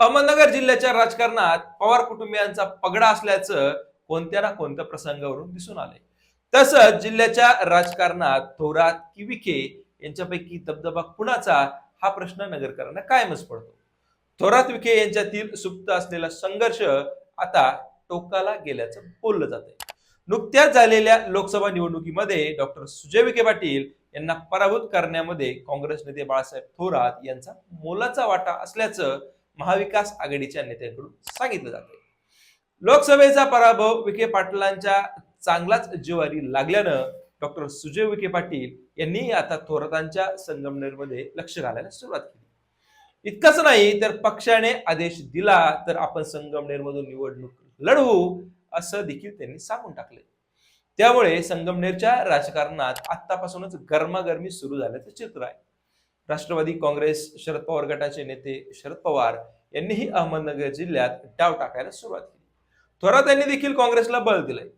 अहमदनगर जिल्ह्याच्या राजकारणात पवार कुटुंबियांचा पगडा असल्याचं कोणत्या ना कोणत्या प्रसंगावरून दिसून आलंय. तसंच जिल्ह्याच्या राजकारणात थोरात कि विखे यांच्यापैकी दबदबा कुणाचा हा प्रश्न नगरकरांना कायमच पडतो. थोरात विखे यांच्यातील सुप्त असलेला संघर्ष आता टोकाला गेल्याचं बोललं जात आहे नुकत्याच झालेल्या लोकसभा निवडणुकीमध्ये डॉक्टर सुजय विखे पाटील यांना पराभूत करण्यामध्ये काँग्रेस नेते बाळासाहेब थोरात यांचा मोलाचा वाटा असल्याचं महाविकास आघाडीच्या नेत्यांकडून सांगितलं जाते लोकसभेचा पराभव विखे पाटलांच्या चांगलाच जिवारी लागल्यानं डॉक्टर सुजय विखे पाटील यांनी आता थोरातांच्या संगमनेरमध्ये लक्ष घालायला सुरुवात केली. इतकंच नाही तर पक्षाने आदेश दिला तर आपण संगमनेरमधून निवडणूक लढवू असं देखील त्यांनी सांगून टाकले त्यामुळे संगमनेरच्या राजकारणात आतापासूनच गरमागरमी सुरू झाल्याचं चित्र आहे. राष्ट्रवादी काँग्रेस शरद पवार गटाचे नेते शरद पवार यांनीही अहमदनगर जिल्ह्यात डाव टाकायला सुरुवात केली. थोरात यांनी देखील काँग्रेसला बळ दिलंय.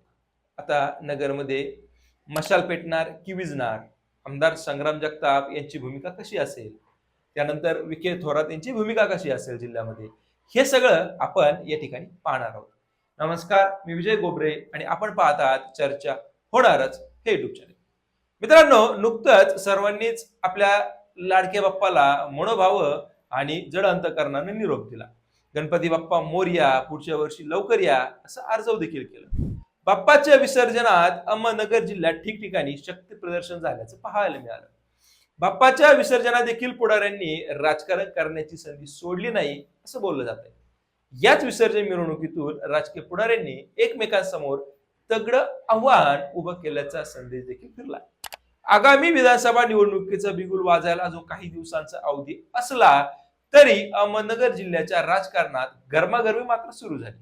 आता नगरमध्ये मशाल पेटणार की विजणार? आमदार संग्राम जगताप यांची भूमिका कशी असेल? त्यानंतर विखे थोरात यांची भूमिका कशी असेल जिल्ह्यामध्ये? हे सगळं आपण या ठिकाणी पाहणार आहोत. नमस्कार मी विजय गोबरे आणि आपण पाहत आहात चर्चा होणारच हे युट्यूब चॅनल मित्रांनो नुकतंच सर्वांनीच आपल्या लाडक्या बाप्पाला मनोभाव आणि जड अंतकरणाने निरोप दिला. गणपती बाप्पा मोर्या पुढच्या वर्षी लवकर या असं अर्जव देखील केलं. बाप्पाच्या विसर्जनात अहमदनगर जिल्ह्यात ठिकठिकाणी शक्ती प्रदर्शन झाल्याचं पाहायला मिळालं. बाप्पाच्या विसर्जनात देखील पुढाऱ्यांनी राजकारण करण्याची संधी सोडली नाही असं बोललं जात आहे याच विसर्जन मिरवणुकीतून राजकीय पुढाऱ्यांनी एकमेकांसमोर तगड आव्हान उभं केल्याचा संदेश देखील फिरला. आगामी विधानसभा निवडणुकीचा बिगुल वाजायला जो काही दिवसांचा अवधी असला तरी अहमदनगर जिल्ह्याच्या राजकारणात गरमागरमी मात्र सुरू झाली.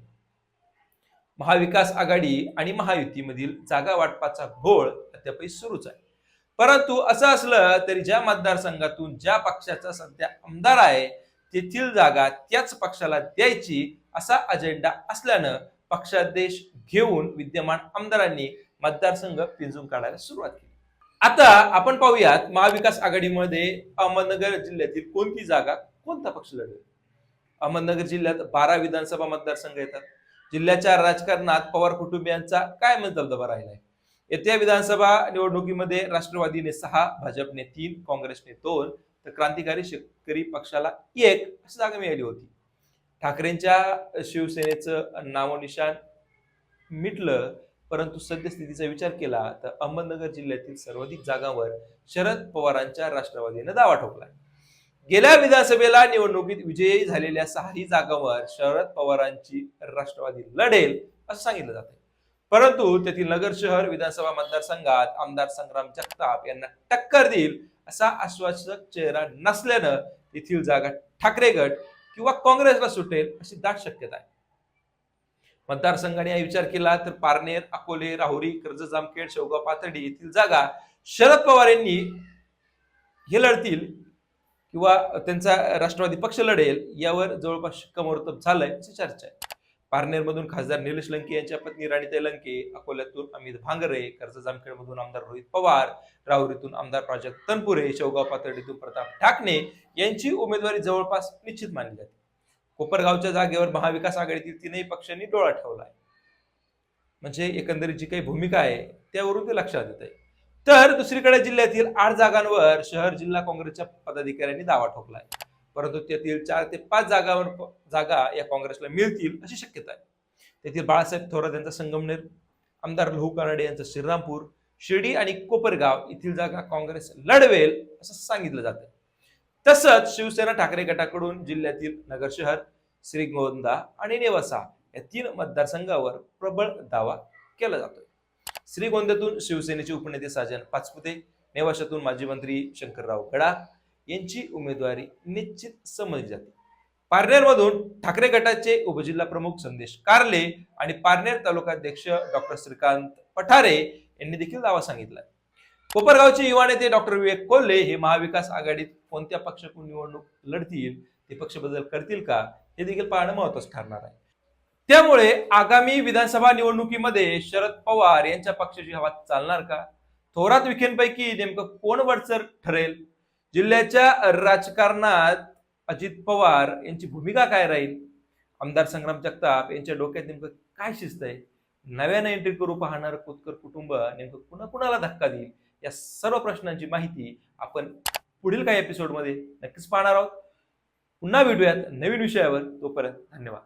महाविकास आघाडी आणि महायुतीमधील जागा वाटपाचा घोळ अद्यापही सुरूच आहे. परंतु असं असलं तरी ज्या मतदारसंघातून ज्या पक्षाचा सध्या आमदार आहे तेथील जागा त्याच पक्षाला द्यायची असा अजेंडा असल्यानं पक्षादेश घेऊन विद्यमान आमदारांनी मतदारसंघ पिंजून काढायला सुरुवात केली. आता आपण पाहूयात महाविकास आघाडीमध्ये अहमदनगर जिल्ह्यातील कोणती जागा कोणता पक्ष लढवेल? अहमदनगर जिल्ह्यात बारा विधानसभा मतदारसंघ येतात. जिल्ह्याच्या राजकारणात पवार कुटुंबियांचा काय मत दबदबा राहिलाय? येत्या विधानसभा निवडणुकीमध्ये राष्ट्रवादीने सहा भाजपने तीन काँग्रेसने दोन तर क्रांतिकारी शेतकरी पक्षाला एक अशी जागा मिळाली होती. ठाकरेंच्या शिवसेनेचं नामोनिशान मिटलं परंतु सद्यस्थितीचा विचार केला तर अहमदनगर जिल्ह्यातील सर्वाधिक जागांवर शरद पवारांच्या राष्ट्रवादीनं दावा ठोकला गेल्या विधानसभेला निवडणुकीत विजयी झालेल्या सहाही जागांवर शरद पवारांची राष्ट्रवादी लढेल असं सांगितलं जाते परंतु तेथील नगर शहर विधानसभा मतदारसंघात आमदार संग्राम जगताप यांना टक्कर देईल असा आश्वासक चेहरा नसल्यानं तेथील जागा ठाकरे गट किंवा काँग्रेसला सुटेल अशी दाट शक्यता आहे. मतदारसंघाने विचार केला तर पारनेर अकोले राहुरी कर्ज जामखेड शेवगाव पाथर्डी येथील जागा शरद पवार यांनी हे लढतील किंवा त्यांचा राष्ट्रवादी पक्ष लढेल यावर जवळपास शिक्कामोर्तब झालंय अशी चर्चा आहे. पारनेरमधून खासदार निलेश लंके यांच्या पत्नी राणीताई लंके अकोल्यातून अमित भांगरे कर्ज जामखेडमधून आमदार रोहित पवार राहुरीतून आमदार प्राजक्त तनपुरे शेवगाव पाथर्डीतून प्रताप ठाकणे यांची उमेदवारी जवळपास निश्चित मानली जाते. कोपरगावच्या जागेवर महाविकास आघाडीतील तीनही पक्षांनी डोळा ठेवलाय म्हणजे एकंदरीत जी काही भूमिका आहे त्यावरून ते लक्षात येत आहे. तर दुसरीकडे जिल्ह्यातील आठ जागांवर शहर जिल्हा काँग्रेसच्या पदाधिकाऱ्यांनी दावा ठोकलाय परंतु त्यातील चार ते पाच जागावर जागा या काँग्रेसला मिळतील अशी शक्यता आहे. तेथील बाळासाहेब थोरात यांचा संगमनेर आमदार लहू कानडे यांचं श्रीरामपूर शिर्डी आणि कोपरगाव येथील जागा काँग्रेस लढवेल असं सांगितलं जातं तसंच शिवसेना ठाकरे गटाकडून जिल्ह्यातील नगर शहर श्रीगोंदा आणि नेवासा या तीन मतदारसंघावर प्रबळ दावा केला जातोय. श्रीगोंद्यातून शिवसेनेचे उपनेते साजन पाचपुते नेवाशातून माजी मंत्री शंकरराव गडा यांची उमेदवारी निश्चित समजली जाते. पारनेरमधून ठाकरे गटाचे उपजिल्हा प्रमुख संदेश कारले आणि पारनेर तालुकाध्यक्ष डॉक्टर श्रीकांत पठारे यांनी देखील दावा सांगितला कोपरगावचे युवा नेते डॉक्टर विवेक कोल्हे हे महाविकास आघाडीत कोणत्या पक्षातून निवडणूक लढतील ते पक्ष बदल करतील का हे देखील पाहणं महत्वाचं ठरणार आहे. त्यामुळे आगामी विधानसभा निवडणुकीमध्ये शरद पवार यांच्या पक्षाची हवा चालणार का? थोरात विखेंपैकी नेमकं कोण वरचर ठरेल? जिल्ह्याच्या राजकारणात अजित पवार यांची भूमिका काय राहील? आमदार संग्राम जगताप यांच्या डोक्यात नेमकं काय शिस्त आहे? नव्यानं एंट्री करू पाहणार कुतकर कुटुंब नेमकं कुणा कुणाला धक्का देईल? या सर्व प्रश्नांची माहिती आपण पुढील काही एपिसोडमध्ये नक्कीच पाहणार आहोत. पुन्हा भेटूयात नवीन विषयावर. तोपर्यंत धन्यवाद.